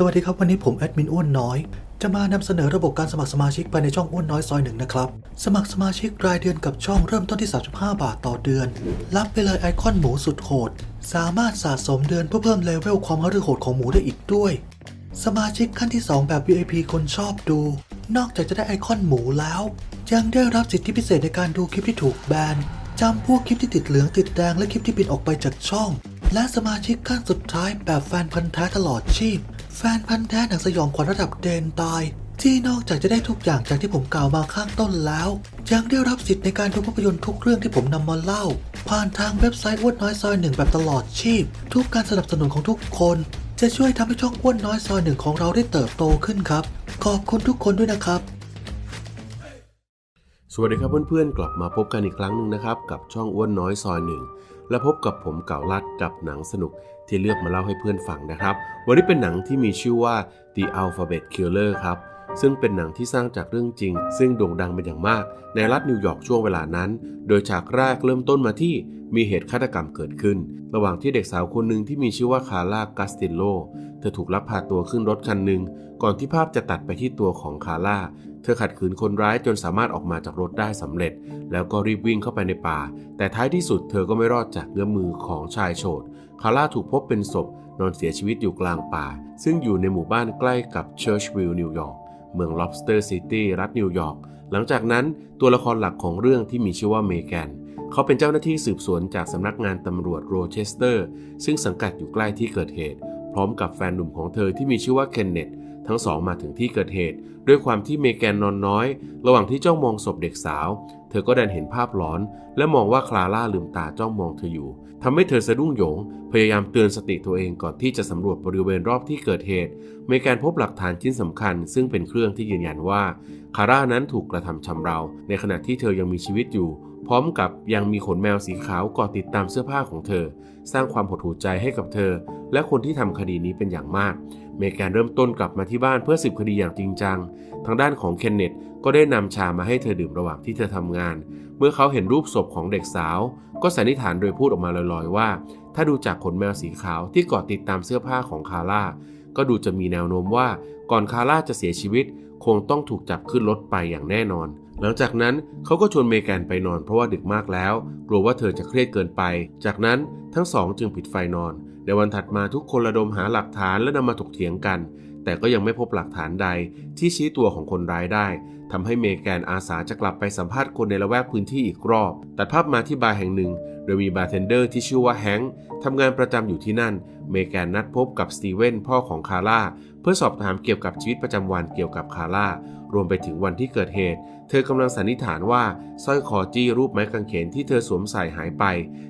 สวัสดีครับ วันนี้ผมแอดมินอ้วนน้อย จะมานำเสนอระบบการสมัครสมาชิกภายในช่องอ้วนน้อยซอยหนึ่งนะครับ สมัครสมาชิกรายเดือนกับช่องเริ่มต้นที่ 35 บาทต่อเดือน รับไปเลยไอคอนหมูสุดโหด สามารถสะสมเดือนเพื่อเพิ่มเลเวลความฮารือโหดของหมูได้อีกด้วย สมาชิกขั้นที่ 2 แบบ VIP คนชอบดู นอกจากจะได้ไอคอนหมูแล้ว ยังได้รับสิทธิพิเศษในการดูคลิปที่ถูกแบนจำพวกคลิปที่ติดเหลืองติดแดงและคลิปที่บินออกไปจากช่อง และสมาชิกขั้นสุดท้ายแบบแฟนพันธ์แท้ตลอดชีพ แฟนพันธ์แท้หนังสยองขวัญระดับเดนตาย ที่นอกจากจะได้ทุกอย่างจากที่ผมกล่าวมาข้างต้นแล้ว ยังได้รับสิทธิ์ในการดูภาพยนตร์ทุกเรื่องที่ผมนำมาเล่า ผ่านทางเว็บไซต์อ้วนน้อยซอยหนึ่งแบบตลอดชีพ ทุกการสนับสนุนของทุกคน จะช่วยทำให้ช่องอ้วนน้อยซอยหนึ่งของเราได้เติบโตขึ้นครับ ขอบคุณทุกคนด้วยนะครับสวัสดีครับเพื่อนๆกลับมาพบกันอีกครั้งหนึ่งนะครับ กับช่องอ้วนน้อยซอยหนึ่ง และพบกับผมเก่าลัดกับหนังสนุกที่เลือกมาเล่าให้เพื่อนฟังนะครับ วันนี้เป็นหนังที่มีชื่อว่า The Alphabet Killer ครับซึ่งเป็นหนังที่สร้างจากเรื่องจริง ซึ่งโด่งดังเป็นอย่างมาก ในรัฐนิวยอร์กช่วงเวลานั้น โดยฉากแรกเริ่มต้นมาที่มีเหตุฆาตกรรมเกิดขึ้น ระหว่างที่เด็กสาวคนหนึ่งที่มีชื่อว่าคาร่ากัสตินโล เธอถูกลักพาตัวขึ้นรถคันหนึ่งก่อนที่ภาพจะตัดไปที่ตัวของคาร่าเธอขัดขืนคนร้ายจนสามารถออกมาจากรถได้สำเร็จ แล้วก็รีบวิ่งเข้าไปในป่า แต่ท้ายที่สุดเธอก็ไม่รอดจากเงื้อมือของชายโฉดคาร่าถูกพบเป็นศพนอนเสียชีวิตอยู่กลางป่า ซึ่งอยู่ในหมู่บ้านใกล้กับเชิร์ชวิลล์นิวยอร์กเมือง Lobster City รัฐนิวยอร์กหลังจากนั้นตัวละครหลักของเรื่องที่มีชื่อว่าเมแกนเขาเป็นเจ้าหน้าที่สืบสวนจากสำนักงานตำรวจโรเชสเตอร์ ซึ่งสังกัดอยู่ใกล้ที่เกิดเหตุ พร้อมกับแฟนหนุ่มของเธอที่มีชื่อว่าเคนเนตทั้งสองมาถึงที่เกิดเหตุ ด้วยความที่เมแกนนอนน้อย ระหว่างที่จ้องมองศพเด็กสาว เธอก็ดันเห็นภาพหลอน และมองว่าคลาร่าลืมตาจ้องมองเธออยู่ทำให้เธอสะดุ้งโหยง พยายามเตือนสติตัวเองก่อนที่จะสำรวจบริเวณรอบที่เกิดเหตุ เมแกนพบหลักฐานชิ้นสำคัญ ซึ่งเป็นเครื่องที่ยืนยันว่าคาร่านั้นถูกกระทำชำเรา ในขณะที่เธอยังมีชีวิตอยู่ พร้อมกับยังมีขนแมวสีขาวเกาะติดตามเสื้อผ้าของเธอ สร้างความหดหู่ใจให้กับเธอ และคนที่ทำคดีนี้เป็นอย่างมาก เมแกนเริ่มต้นกลับมาที่บ้านเพื่อสืบคดีอย่างจริงจัง ทางด้านของเคนเนตก็ได้นำชามาให้เธอดื่มระหว่างที่เธอทำงาน เมื่อเขาเห็นรูปศพของเด็กสาว ก็สันนิษฐานโดยพูดออกมาลอยๆว่า ถ้าดูจากขนแมวสีขาวที่เกาะติดตามเสื้อผ้าของคาร่าก็ดูจะมีแนวโน้มว่า ก่อนคาร่าจะเสียชีวิต คงต้องถูกจับขึ้นรถไปอย่างแน่นอน หลังจากนั้นเขาก็ชวนเมแกนไปนอนเพราะว่าดึกมากแล้ว กลัวว่าเธอจะเครียดเกินไป จากนั้นทั้งสองจึงปิดไฟนอน ในวันถัดมาทุกคนระดมหาหลักฐานและนำมาถกเถียงกัน แต่ก็ยังไม่พบหลักฐานใดที่ชี้ตัวของคนร้ายได้ทำให้เมแกนอาสาจะกลับไปสัมภาษณ์คนในละแวกพื้นที่อีกรอบ ตัดภาพมาที่บาร์แห่งหนึ่ง โดยมีบาร์เทนเดอร์ที่ชื่อว่าแฮงค์ทำงานประจำอยู่ที่นั่น เมแกนนัดพบกับสตีเวนพ่อของคาร่าเพื่อสอบถามเกี่ยวกับชีวิตประจำวันเกี่ยวกับคาร่ารวมไปถึงวันที่เกิดเหตุ เธอกำลังสันนิษฐานว่าสร้อยคอจี้รูปไม้กางเขนที่เธอสวมใส่หายไป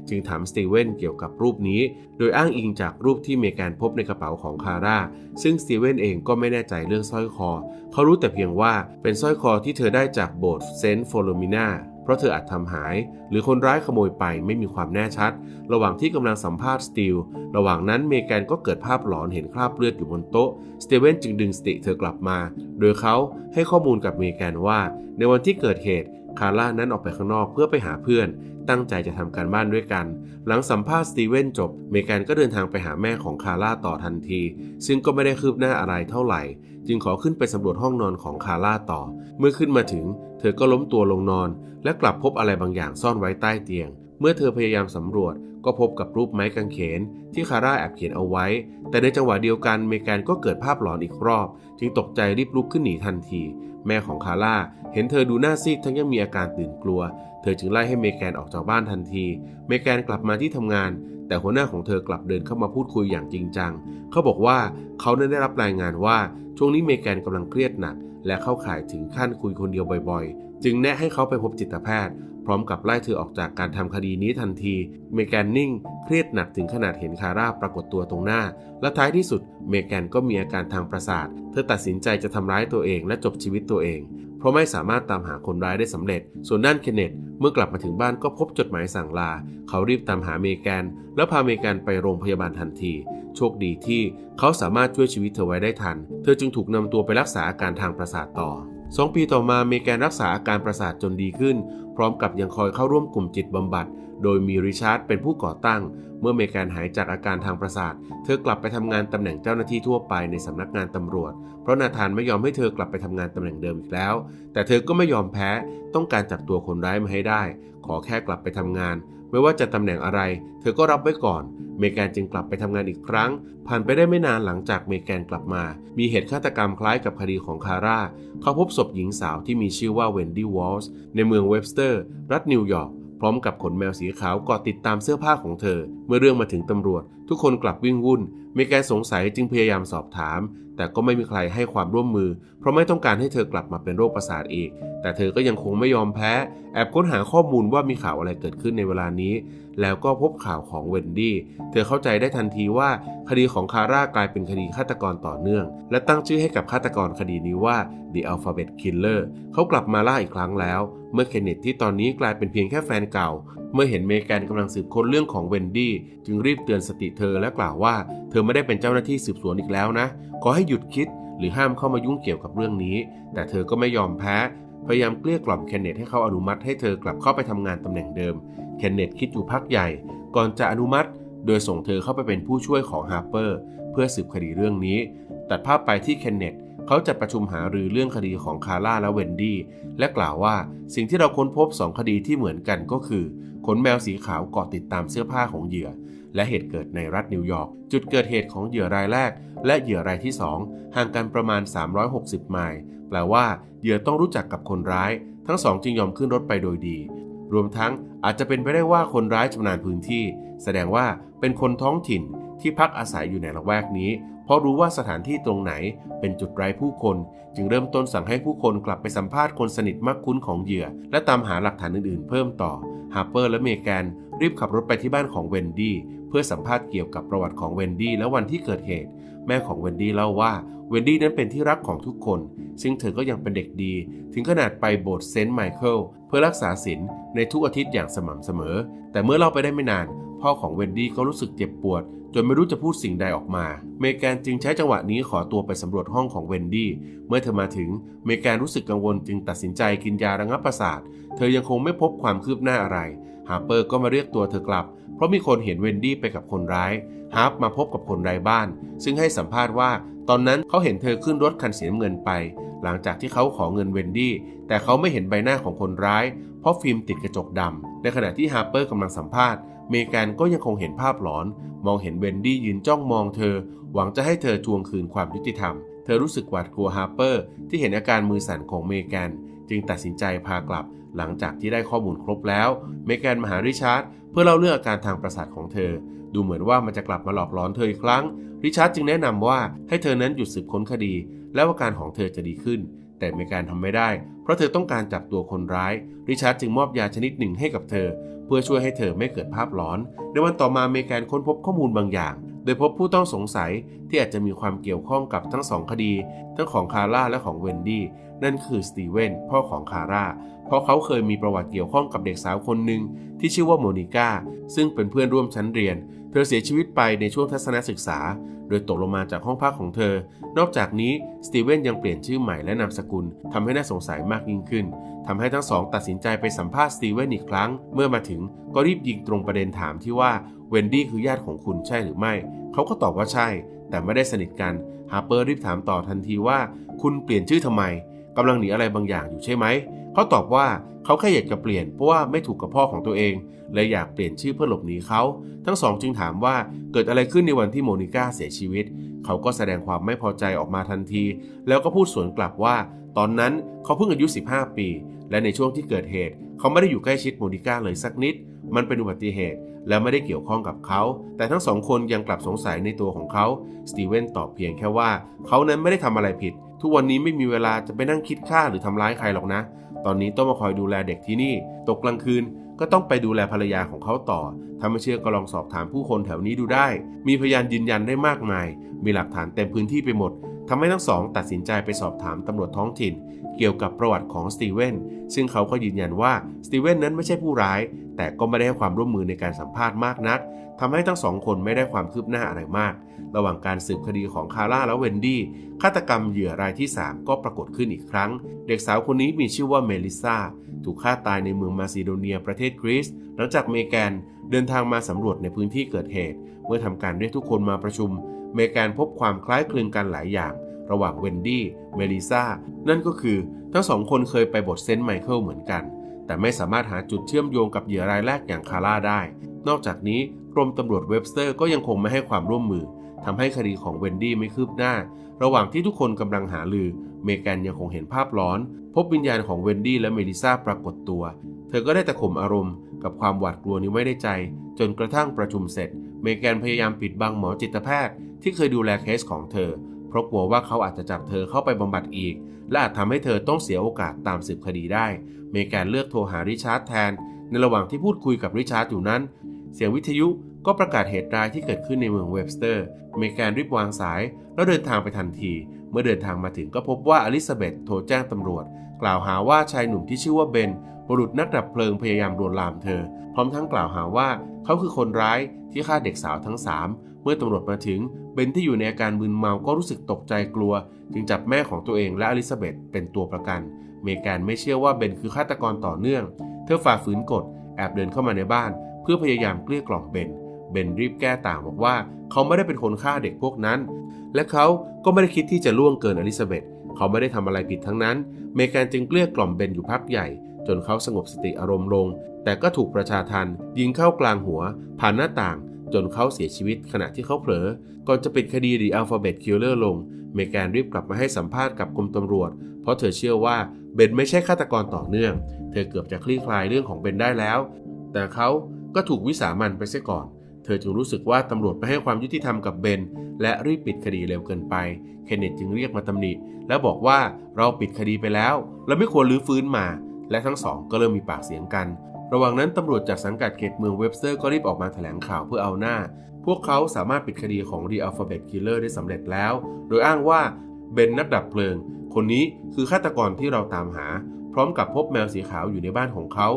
จึงถามสตีเวนเกี่ยวกับรูปนี้ โดยอ้างอิงจากรูปที่เมแกนพบในกระเป๋าของคาร่าซึ่งสตีเวนเองก็ไม่แน่ใจเรื่องสร้อยคอ เขารู้แต่เพียงว่าเป็นสร้อยคอที่เธอได้จากโบสถ์เซนต์โฟโลมินา ราะเธออาจทำหาย หรือคนร้ายขโมยไปไม่มีความแน่ชัด ระหว่างที่กำลังสัมภาษณ์สตีลระหว่างนั้นเมแกนก็เกิดภาพหลอนเห็นคราบเลือดอยู่บนโต๊ะสเตเวนจึงดึงสติเธอกลับมา โดยเขาให้ข้อมูลกับเมแกนว่า ในวันที่เกิดเหตุคาร่านั้นออกไปข้างนอกเพื่อไปหาเพื่อน ตั้งใจจะทำการบ้านด้วยกัน หลังสัมภาษณ์สตีเวนจบ เมแกนก็เดินทางไปหาแม่ของคาร่าต่อทันที ซึ่งก็ไม่ได้คืบหน้าอะไรเท่าไหร่ จึงขอขึ้นไปสำรวจห้องนอนของคาร่าต่อ เมื่อขึ้นมาถึง เธอก็ล้มตัวลงนอน และกลับพบอะไรบางอย่างซ่อนไว้ใต้เตียง เมื่อเธอพยายามสำรวจก็พบกับรูปไม้กางเขน ที่คาร่าแอบเขียนเอาไว้ แต่ในจังหวะเดียวกันเมแกนก็เกิดภาพหลอนอีกรอบ จึงตกใจรีบลุกขึ้นหนีทันที แม่ของคาร่าเห็นเธอดูหน้าซีดทั้งยังมีอาการตื่นกลัว เธอจึงไล่ให้เมแกนออกจากบ้านทันที เมแกนกลับมาที่ทำงาน แต่หัวหน้าของเธอกลับเดินเข้ามาพูดคุยอย่างจริงจัง เขาบอกว่าเขาได้รับรายงานว่าช่วงนี้เมแกนกำลังเครียดหนักและเข้าข่ายถึงขั้นคุยคนเดียวบ่อยๆ จึงแนะให้เขาไปพบจิตแพทย์ พร้อมกับไล่เธอออกจากการทำคดีนี้ทันที เมแกนนิ่งเครียดหนักถึงขนาดเห็นคาร่าปรากฏตัวตรงหน้า และท้ายที่สุดเมแกนก็มีอาการทางประสาท เธอตัดสินใจจะทำร้ายตัวเองและจบชีวิตตัวเอง เพราะไม่สามารถตามหาคนร้ายได้สำเร็จ ส่วนด้านเคนเนตเมื่อกลับมาถึงบ้านก็พบจดหมายสั่งลา เขารีบตามหาเมแกน แล้วพาเมแกนไปโรงพยาบาลทันที โชคดีที่เขาสามารถช่วยชีวิตเธอไว้ได้ทัน เธอจึงถูกนำตัวไปรักษาอาการทางประสาทต่อ สองปีต่อมาเมแกนรักษาอาการประสาทจนดีขึ้น พร้อมกับยังคอยเข้าร่วมกลุ่มจิตบำบัด โดยมีริชาร์ดเป็นผู้ก่อตั้ง เมื่อเมแกนหายจากอาการทางประสาท เธอกลับไปทำงานตำแหน่งเจ้าหน้าที่ทั่วไปในสำนักงานตำรวจ เพราะนาธานไม่ยอมให้เธอกลับไปทำงานตำแหน่งเดิมอีกแล้ว แต่เธอก็ไม่ยอมแพ้ ต้องการจับตัวคนร้ายมาให้ได้ ขอแค่กลับไปทำงาน ไม่ว่าจะตำแหน่งอะไร เธอก็รับไว้ก่อน เมแกนจึงกลับไปทำงานอีกครั้ง ผ่านไปได้ไม่นานหลังจากเมแกนกลับมา มีเหตุฆาตกรรมคล้ายกับคดีของคาร่า เขาพบศพหญิงสาวที่มีชื่อว่าเวนดี้วอลส์ในเมืองเวบสเตอร์ รัฐนิวยอร์กพร้อมกับขนแมวสีขาวเกาะติดตามเสื้อผ้าของเธอ เมื่อเรื่องมาถึงตำรวจ ทุกคนกลับวิ่งวุ่นเมแกนสงสัยจึงพยายามสอบถาม แต่ก็ไม่มีใครให้ความร่วมมือ เพราะไม่ต้องการให้เธอกลับมาเป็นโรคประสาทอีก แต่เธอก็ยังคงไม่ยอมแพ้ แอบค้นหาข้อมูลว่ามีข่าวอะไรเกิดขึ้นในเวลานี้ แล้วก็พบข่าวของเวนดี้ เธอเข้าใจได้ทันทีว่าคดีของคาร่ากลายเป็นคดีฆาตกรต่อเนื่อง และตั้งชื่อให้กับฆาตกรคดีนี้ว่า The Alphabet Killer เขากลับมาล่าอีกครั้งแล้ว เมื่อเคนเนตที่ตอนนี้กลายเป็นเพียงแค่แฟนเก่าเมื่อเห็นเมแกนกำลังสืบค้นเรื่องของเวนดี้จึงรีบเตือนสติเธอและกล่าวว่า เธอไม่ได้เป็นเจ้าหน้าที่สืบสวนอีกแล้วนะ ขอให้หยุดคิดหรือห้ามเข้ามายุ่งเกี่ยวกับเรื่องนี้ แต่เธอก็ไม่ยอมแพ้ พยายามเกลี้ยกล่อมเคนเนตให้เขาอนุมัติให้เธอกลับเข้าไปทำงานตำแหน่งเดิม เคนเนตคิดอยู่พักใหญ่ ก่อนจะอนุมัติ โดยส่งเธอเข้าไปเป็นผู้ช่วยของฮาร์เปอร์ เพื่อสืบคดีเรื่องนี้ ตัดภาพไปที่เคนเนตเขาจัดประชุมหารือเรื่องคดีของคาร่าและเวนดี้และกล่าวว่าสิ่งที่เราค้นพบสองคดีที่เหมือนกันก็คือ ขนแมวสีขาวเกาะติดตามเสื้อผ้าของเหยื่อ และเหตุเกิดในรัฐนิวยอร์ก จุดเกิดเหตุของเหยื่อรายแรก และเหยื่อรายที่ 2 ห่างกันประมาณ 360 ไมล์ แปลว่าเหยื่อต้องรู้จักกับคนร้าย ทั้งสองจึงยอมขึ้นรถไปโดยดี รวมทั้งอาจจะเป็นไปได้ว่าคนร้ายชำนาญพื้นที่ แสดงว่าเป็นคนท้องถิ่นที่พักอาศัยอยู่ในละแวกนี้ เพราะรู้ว่าสถานที่ตรงไหนเป็นจุดไร้ผู้คน จึงเริ่มต้นสั่งให้ผู้คนกลับไปสัมภาษณ์คนสนิทมักคุ้นของเหยื่อ และตามหาหลักฐานอื่นๆ เพิ่มต่อฮาร์เปอร์และเมแกนรีบขับรถไปที่บ้านของเวนดี้เพื่อสัมภาษณ์เกี่ยวกับประวัติของเวนดี้และวันที่เกิดเหตุ แม่ของเวนดี้เล่าว่าเวนดี้นั้นเป็นที่รักของทุกคน ซึ่งเธอก็ยังเป็นเด็กดี ถึงขนาดไปโบสถ์เซนต์ไมเคิลเพื่อรักษาศีลในทุกอาทิตย์อย่างสม่ำเสมอ แต่เมื่อเล่าไปได้ไม่นาน พ่อของเวนดี้ก็รู้สึกเจ็บปวด จนไม่รู้จะพูดสิ่งใดออกมา เมแกนจึงใช้จังหวะนี้ขอตัวไปสำรวจห้องของเวนดี้ เมื่อเธอมาถึงเมแกนรู้สึกกังวลจึงตัดสินใจกินยาระงับประสาท เธอยังคงไม่พบความคืบหน้าอะไร ฮาร์เปอร์ก็มาเรียกตัวเธอกลับ เพราะมีคนเห็นเวนดี้ไปกับคนร้าย ฮาร์ปมาพบกับคนไร้บ้าน ซึ่งให้สัมภาษณ์ว่า ตอนนั้นเขาเห็นเธอขึ้นรถคันสีน้ำเงินไป หลังจากที่เขาขอเงินเวนดี้ แต่เขาไม่เห็นใบหน้าของคนร้าย เพราะฟิล์มติดกระจกดำในขณะที่ฮาร์เปอร์กำลังสัมภาษณ์ เมแกนก็ยังคงเห็นภาพหลอน มองเห็นเวนดี้ยืนจ้องมองเธอ หวังจะให้เธอทวงคืนความยุติธรรม เธอรู้สึกหวาดกลัวฮาร์เปอร์ ที่เห็นอาการมือสั่นของเมแกน จึงตัดสินใจพากลับ หลังจากที่ได้ข้อมูลครบแล้ว เมแกนมาหาริชาร์ดเพื่อเล่าเรื่องอาการทางประสาทของเธอ ดูเหมือนว่ามันจะกลับมาหลอกหลอนเธออีกครั้ง ริชาร์ดจึงแนะนำว่าให้เธอนั้นหยุดสืบค้นคดี แล้วอาการของเธอจะดีขึ้น แต่เมแกนทำไม่ได้ เพราะเธอต้องการจับตัวคนร้าย ริชาร์ดจึงมอบยาชนิดหนึ่งให้กับเธอ เพื่อช่วยให้เธอไม่เกิดภาพหลอน ในวันต่อมาเมแกนค้นพบข้อมูลบางอย่าง โดยพบผู้ต้องสงสัยที่อาจจะมีความเกี่ยวข้องกับทั้งสองคดี ทั้งของคาร่าและของเวนดี้นั่นคือสตีเวนพ่อของคาร่าเพราะเขาเคยมีประวัติเกี่ยวข้องกับเด็กสาวคนหนึ่งที่ชื่อว่าโมนิก้าซึ่งเป็นเพื่อนร่วมชั้นเรียน เธอเสียชีวิตไปในช่วงทัศนศึกษา โดยตกลงมาจากห้องพักของเธอ นอกจากนี้สตีเวนยังเปลี่ยนชื่อใหม่และนามสกุลทำให้น่าสงสัยมากยิ่งขึ้นทำให้ทั้งสองตัดสินใจไปสัมภาษณ์สตีเวนอีกครั้ง เมื่อมาถึงก็รีบยิงตรงประเด็นถามที่ว่าเวนดี้คือญาติของคุณใช่หรือไม่ เขาก็ตอบว่าใช่ แต่ไม่ได้สนิทกันฮาร์เปอร์รีบถามต่อทันทีว่า คุณเปลี่ยนชื่อทำไมกำลังหนีอะไรบางอย่างอยู่ใช่ไหม เขาตอบว่าเขาแค่อยากจะเปลี่ยนเพราะว่าไม่ถูกกับพ่อของตัวเองเลยอยากเปลี่ยนชื่อเพื่อหลบหนีเขา ทั้งสองจึงถามว่าเกิดอะไรขึ้นในวันที่โมนิก้าเสียชีวิต เขาก็แสดงความไม่พอใจออกมาทันที แล้วก็พูดสวนกลับว่า ตอนนั้นเขาเพิ่งอายุ 15 ปี และในช่วงที่เกิดเหตุ เขาไม่ได้อยู่ใกล้ชิดโมนิก้าเลยสักนิด มันเป็นอุบัติเหตุและไม่ได้เกี่ยวข้องกับเขา แต่ทั้งสองคนยังกลับสงสัยในตัวของเขา สตีเวนตอบเพียงแค่ว่า เขานั้นไม่ได้ทำอะไรผิด ทุกวันนี้ไม่มีเวลาจะไปนั่งคิดฆ่าหรือทำร้ายใครหรอกนะ ตอนนี้ต้องมาคอยดูแลเด็กที่นี่ ตกกลางคืนก็ต้องไปดูแลภรรยาของเขาต่อ ถ้าไม่เชื่อก็ลองสอบถามผู้คนแถวนี้ดูได้ มีพยานยืนยันได้มากมาย มีหลักฐานเต็มพื้นที่ไปหมดทำให้ทั้งสองตัดสินใจไปสอบถามตำรวจท้องถิ่น เกี่ยวกับประวัติของสตีเวนซึ่งเขาก็ยืนยันว่าสตีเวนนั้นไม่ใช่ผู้ร้าย แต่ก็ไม่ได้ให้ความร่วมมือในการสัมภาษณ์มากนักทำให้ทั้งสองคนไม่ได้ความคืบหน้าอะไรมาก ระหว่างการสืบคดีของคาร่าและเวนดี้ฆาตกรรมเหยื่อรายที่ 3 ก็ปรากฏขึ้นอีกครั้ง เด็กสาวคนนี้มีชื่อว่าเมลิซาถูกฆ่าตายในเมืองมาซิโดเนียประเทศกรีซหลังจากเมแกนเดินทางมาสำรวจในพื้นที่เกิดเหตุ เมื่อทำการเรียกทุกคนมาประชุม เมแกนพบความคล้ายคลึงกันหลายอย่าง ระหว่างเวนดี้เมลิซานั่นก็คือทั้งสองคนเคยไปบทเซนต์ไมเคิลเหมือนกัน แต่ไม่สามารถหาจุดเชื่อมโยงกับเหยื่อรายแรกอย่างคาร่าได้ นอกจากนี้กรมตำรวจเว็บสเตอร์ก็ยังคงไม่ให้ความร่วมมือทำให้คดีของเวนดี้ไม่คืบหน้า ระหว่างที่ทุกคนกำลังหาลือ เมแกนยังคงเห็นภาพร้อน พบวิญญาณของเวนดี้และเมลิซาปรากฏตัว เธอก็ได้แต่ข่มอารมณ์กับความหวาดกลัวนี้ไว้ในใจ จนกระทั่งประชุมเสร็จ เมแกนพยายามปิดบังหมอจิตแพทย์ ที่เคยดูแลเคสของเธอ เพราะกลัวว่าเขาอาจจะจับเธอเข้าไปบำบัดอีก และอาจทำให้เธอต้องเสียโอกาสตามสืบคดีได้ เมแกนเลือกโทรหาริชาร์ดแทน ในระหว่างที่พูดคุยกับริชาร์ดอยู่นั้น เสียงวิทยุก็ประกาศเหตุร้ายที่เกิดขึ้นในเมืองเวบสเตอร์ เมแกนรีบวางสาย แล้วเดินทางไปทันที เมื่อเดินทางมาถึงก็พบว่าอลิซาเบธโทรแจ้งตำรวจ กล่าวหาว่าชายหนุ่มที่ชื่อว่าเบนบุรุษนักดับเพลิงพยายามลวนลามเธอ พร้อมทั้งกล่าวหาว่าเขาคือคนร้ายที่ฆ่าเด็กสาวทั้งสาม เมื่อตำรวจมาถึงเบนที่อยู่ในอาการมึนเมาก็รู้สึกตกใจกลัว จึงจับแม่ของตัวเองและอลิซาเบธเป็นตัวประกัน เมแกนไม่เชื่อว่าเบนคือฆาตกรต่อเนื่อง เธอฝ่าฝืนกฎแอบเดินเข้ามาในบ้าน เพื่อพยายามเกลี้ยกล่อมเบนเบนรีบแก้ต่างบอกว่า เขาไม่ได้เป็นคนฆ่าเด็กพวกนั้น และเขาก็ไม่ได้คิดที่จะล่วงเกินอลิซาเบธเขาไม่ได้ทำอะไรผิดทั้งนั้น เมแกนจึงเกลี้ยกล่อมเบนอยู่พักใหญ่ จนเขาสงบสติอารมณ์ลง แต่ก็ถูกประชาทันยิงเข้ากลางหัว ผ่านหน้าต่าง จนเขาเสียชีวิตขณะที่เขาเผลอ ก่อนจะปิดคดีดีอัลฟาเบตคิลเลอร์ลง เมแกนรีบกลับมาให้สัมภาษณ์กับกรมตำรวจ เพราะเธอเชื่อว่าเบนไม่ใช่ฆาตกรต่อเนื่อง เธอเกือบจะคลี่คลายเรื่องของเบนได้แล้ว แต่เขาก็ถูกวิสามันไปเสียก่อน เธอจึงรู้สึกว่าตำรวจไม่ให้ความยุติธรรมกับเบน และรีบปิดคดีเร็วเกินไป เคนเนตจึงเรียกมาตำหนิ และบอกว่าเราปิดคดีไปแล้ว และไม่ควรลื้อฟื้นมา และทั้งสองก็เริ่มมีปากเสียงกัน ระหว่างนั้นตำรวจจากสังกัดเขตเมืองเว็บสเตอร์ก็รีบออกมาแถลงข่าวเพื่อเอาหน้า พวกเขาสามารถปิดคดีของ The Alphabet Killer ได้สำเร็จแล้ว โดยอ้างว่าเบนนักดับเพลิง คนนี้คือฆาตกรที่เราตามหา พร้อมกับพบแมวสีขาวอยู่ในบ้านของเขา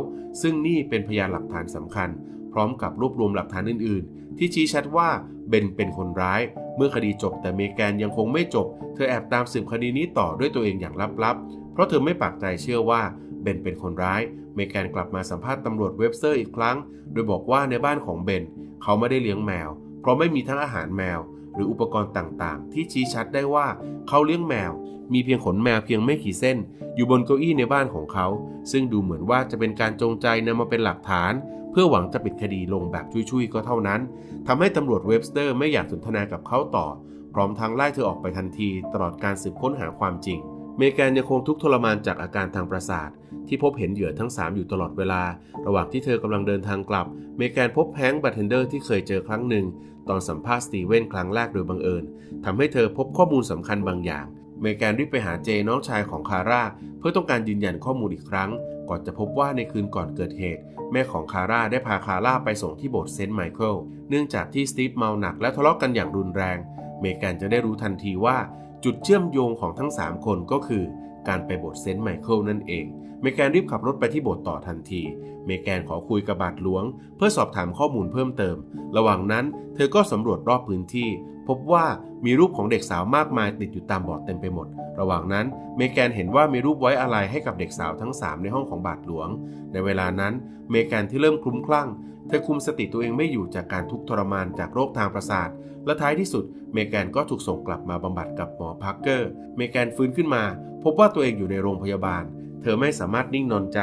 ซึ่งนี่เป็นพยานหลักฐานสำคัญ พร้อมกับรวบรวมหลักฐานอื่น ๆ ที่ชี้ชัดว่าเบนเป็นคนร้าย เมื่อคดีจบแต่เมแกนยังคงไม่จบ เธอแอบตามสืบคดีนี้ต่อด้วยตัวเองอย่างลับ ๆ เพราะเธอไม่ปากใจเชื่อว่าเบนเป็นคนร้าย มแกนกลับมาสัมภาษณ์ตำรวจเว็บเซอร์อีกครั้ง โดยบอกว่าในบ้านของเบน เขาไม่ได้เลี้ยงแมว เพราะไม่มีทั้งอาหารแมว หรืออุปกรณ์ต่างๆ ที่ชี้ชัดได้ว่าเขาเลี้ยงแมว มีเพียงขนแมวเพียงไม่กี่เส้น อยู่บนเก้าอี้ในบ้านของเขา ซึ่งดูเหมือนว่าจะเป็นการจงใจนำมาเป็นหลักฐาน เพื่อหวังจะปิดคดีลงแบบชุยๆก็เท่านั้นทำให้ตำรวจเว็บสเตอร์ไม่อยากสนทนากับเขาต่อ พร้อมทั้งไล่เธอออกไปทันที ตลอดการสืบค้นหาความจริง เมแกนยังคงทุกข์ทรมานจากอาการทางประสาท ที่พบเห็นเหยื่อทั้ง 3 อยู่ตลอดเวลา ระหว่างที่เธอกำลังเดินทางกลับ เมแกนพบแฮงค์บัตเทนเดอร์ที่เคยเจอครั้งหนึ่ง ตอนสัมภาษณ์สตีเวนครั้งแรกโดยบังเอิญทำให้เธอพบข้อมูลสำคัญบางอย่าง เมแกนรีบไปหาเจน้องชายของคาร่าเพื่อต้องการยืนยันข้อมูลอีกครั้ง ก่อนจะพบว่าในคืนก่อนเกิดเหตุ แม่ของคาร่าได้พาคาร่าไปส่งที่โบสถ์เซนต์ไมเคิลเนื่องจากที่สตีฟเมาหนักและทะเลาะกันอย่างรุนแรง เมแกนจะได้รู้ทันทีว่า จุดเชื่อมโยงของทั้ง 3 คนก็คือการไปโบสถ์เซนต์ไมเคิลนั่นเอง เมแกนรีบขับรถไปที่โบสถ์ต่อทันที เมแกนขอคุยกับบาทหลวง เพื่อสอบถามข้อมูลเพิ่มเติม ระหว่างนั้นเธอก็สำรวจรอบพื้นที่ พบว่ามีรูปของเด็กสาวมากมายติดอยู่ตามบอร์ดเต็มไปหมด ระหว่างนั้นเมแกนเห็นว่ามีรูปไว้อะไรให้กับเด็กสาวทั้ง 3 ในห้องของบาทหลวง ในเวลานั้นเมแกนที่เริ่มคลุ้มคลั่งเธอคุมสติตัวเองไม่อยู่จากการทุกข์ทรมานจากโรคทางประสาท และท้ายที่สุดเมแกนก็ถูกส่งกลับมาบำบัดกับหมอพักเกอร์ เมแกนฟื้นขึ้นมา พบว่าตัวเองอยู่ในโรงพยาบาล เธอไม่สามารถนิ่งนอนใจ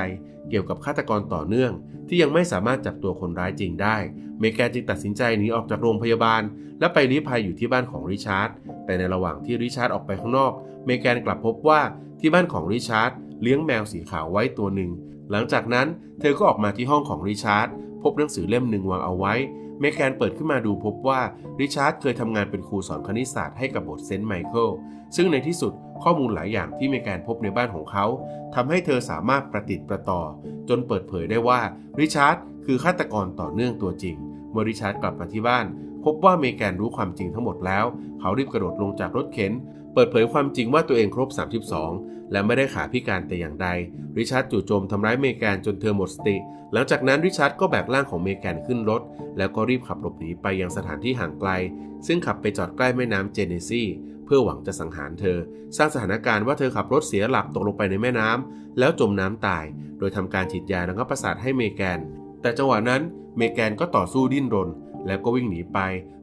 เกี่ยวกับฆาตกรต่อเนื่อง ที่ยังไม่สามารถจับตัวคนร้ายจริงได้ เมแกนจึงตัดสินใจหนีออกจากโรงพยาบาล และไปลี้ภัยอยู่ที่บ้านของริชาร์ด แต่ในระหว่างที่ริชาร์ดออกไปข้างนอก เมแกนกลับพบว่าที่บ้านของริชาร์ดเลี้ยงแมวสีขาวไว้ตัวหนึ่ง หลังจากนั้นเธอก็ออกมาที่ห้องของริชาร์ดพบหนังสือเล่มหนึ่งวางเอาไว้ เมแกนเปิดขึ้นมาดูพบว่าริชาร์ดเคยทำงานเป็นครูสอนคณิตศาสตร์ให้กับบสถ์เซนต์ไมเคิลซึ่งในที่สุดข้อมูลหลายอย่างที่เมแกนพบในบ้านของเขาทำให้เธอสามารถประติดประต่อ จนเปิดเผยได้ว่าริชาร์ดคือฆาตกรต่อเนื่องตัวจริง เมื่อริชาร์ดกลับมาที่บ้าน พบว่าเมแกนรู้ความจริงทั้งหมดแล้ว เขารีบกระโดดลงจากรถเข็น ปิดเผยความจริงว่าตัวเองครบ 32 และไม่ได้ขาพิการแต่อย่างใด ริชาร์ดจู่โจมทำร้ายเมแกนจนเธอหมดสติ หลังจากนั้นริชาร์ดก็แบกร่างของเมแกนขึ้นรถ แล้วก็รีบขับหลบหนีไปยังสถานที่ห่างไกล ซึ่งขับไปจอดใกล้แม่น้ำเจเนซีเพื่อหวังจะสังหารเธอ สร้างสถานการณ์ว่าเธอขับรถเสียหลักตกลงไปในแม่น้ำแล้วจมน้ำตาย โดยทำการฉีดยาระงับประสาทให้เมแกน แต่จังหวะนั้นเมแกนก็ต่อสู้ดิ้นรน แล้วก็วิ่งหนีไป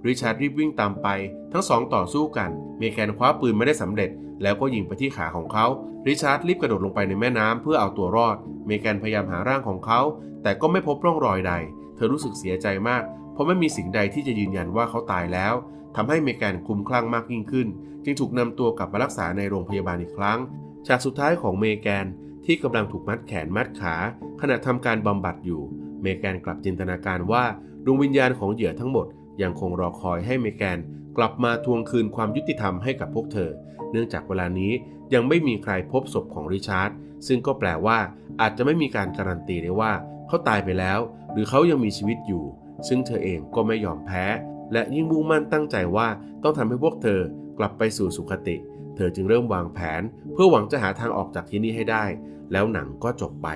ริชาร์ดรีบวิ่งตามไป ทั้งสองต่อสู้กัน เมแกนคว้าปืนไม่ได้สำเร็จ แล้วก็ยิงไปที่ขาของเขา ริชาร์ดรีบกระโดดลงไปในแม่น้ำเพื่อเอาตัวรอด เมแกนพยายามหาร่างของเขา แต่ก็ไม่พบร่องรอยใด เธอรู้สึกเสียใจมาก เพราะไม่มีสิ่งใดที่จะยืนยันว่าเขาตายแล้วทำให้เมแกนคลุมคลั่งมากยิ่งขึ้น จึงถูกนำตัวกลับมารักษาในโรงพยาบาลอีกครั้ง ฉากสุดท้ายของเมแกนที่กำลังถูกมัดแขนมัดขา ขณะทำการบำบัดอยู่ เมแกนกลับจินตนาการว่า ดวงวิญญาณของเหยื่อทั้งหมดยังคงรอคอยให้เมแกนกลับมาทวงคืนความยุติธรรมให้กับพวกเธอ เนื่องจากเวลานี้ยังไม่มีใครพบศพของริชาร์ด ซึ่งก็แปลว่าอาจจะไม่มีการการันตีได้ว่าเขาตายไปแล้ว หรือเขายังมีชีวิตอยู่ ซึ่งเธอเองก็ไม่ยอมแพ้ และยิ่งมุ่งมั่นตั้งใจว่าต้องทำให้พวกเธอกลับไปสู่สุคติ เธอจึงเริ่มวางแผน เพื่อหวังจะหาทางออกจากที่นี่ให้ได้ แล้วหนังก็จบไป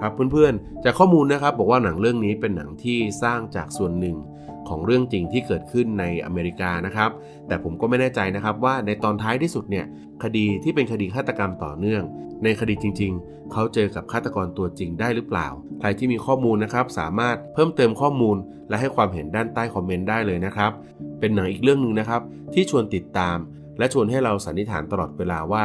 ครับเพื่อนๆ จากข้อมูลนะครับบอกว่าหนังเรื่องนี้เป็นหนังที่สร้างจากส่วนหนึ่งของเรื่องจริงที่เกิดขึ้นในอเมริกานะครับ แต่ผมก็ไม่แน่ใจนะครับว่าในตอนท้ายที่สุดเนี่ยคดีที่เป็นคดีฆาตกรรมต่อเนื่อง ในคดีจริง ๆ เขาเจอกับฆาตกรตัวจริงได้หรือเปล่า ใครที่มีข้อมูลนะครับสามารถเพิ่มเติมข้อมูล และให้ความเห็นด้านใต้คอมเมนต์ได้เลยนะครับ เป็นหนังอีกเรื่องหนึ่งนะครับที่ชวนติดตาม และชวนให้เราสันนิษฐานตลอดเวลาว่า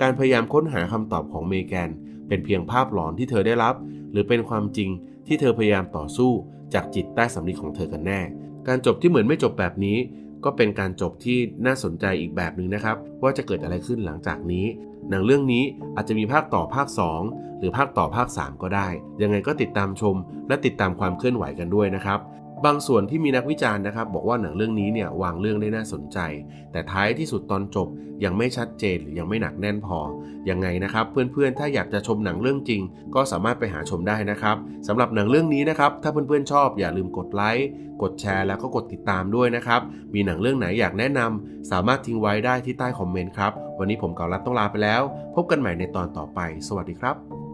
การพยายามค้นหาคำตอบของเมแกน เป็นเพียงภาพหลอนที่เธอได้รับ หรือเป็นความจริงที่เธอพยายามต่อสู้จากจิตใต้สำนึกของเธอกันแน่ การจบที่เหมือนไม่จบแบบนี้ ก็เป็นการจบที่น่าสนใจอีกแบบหนึ่งนะครับ ว่าจะเกิดอะไรขึ้นหลังจากนี้ หนังเรื่องนี้อาจจะมีภาคต่อภาค 2 หรือภาคต่อภาค 3 ก็ได้ ยังไงก็ติดตามชม และติดตามความเคลื่อนไหวกันด้วยนะครับ บางส่วนที่มีนักวิจารณ์นะครับ บอกว่าหนังเรื่องนี้เนี่ยวางเรื่องได้น่าสนใจ แต่ท้ายที่สุดตอนจบยังไม่ชัดเจนหรือยังไม่หนักแน่นพอ ยังไงนะครับ เพื่อนๆ ถ้าอยากจะชมหนังเรื่องจริง ก็สามารถไปหาชมได้นะครับสำหรับหนังเรื่องนี้นะครับ ถ้าเพื่อนๆชอบอย่าลืมกดไลค์กดแชร์แล้วก็กดติดตามด้วยนะครับ มีหนังเรื่องไหนอยากแนะนำสามารถทิ้งไว้ได้ที่ใต้คอมเมนต์ครับวันนี้ผมเกาลัดต้องลาไปแล้ว พบกันใหม่ในตอนต่อไป สวัสดีครับ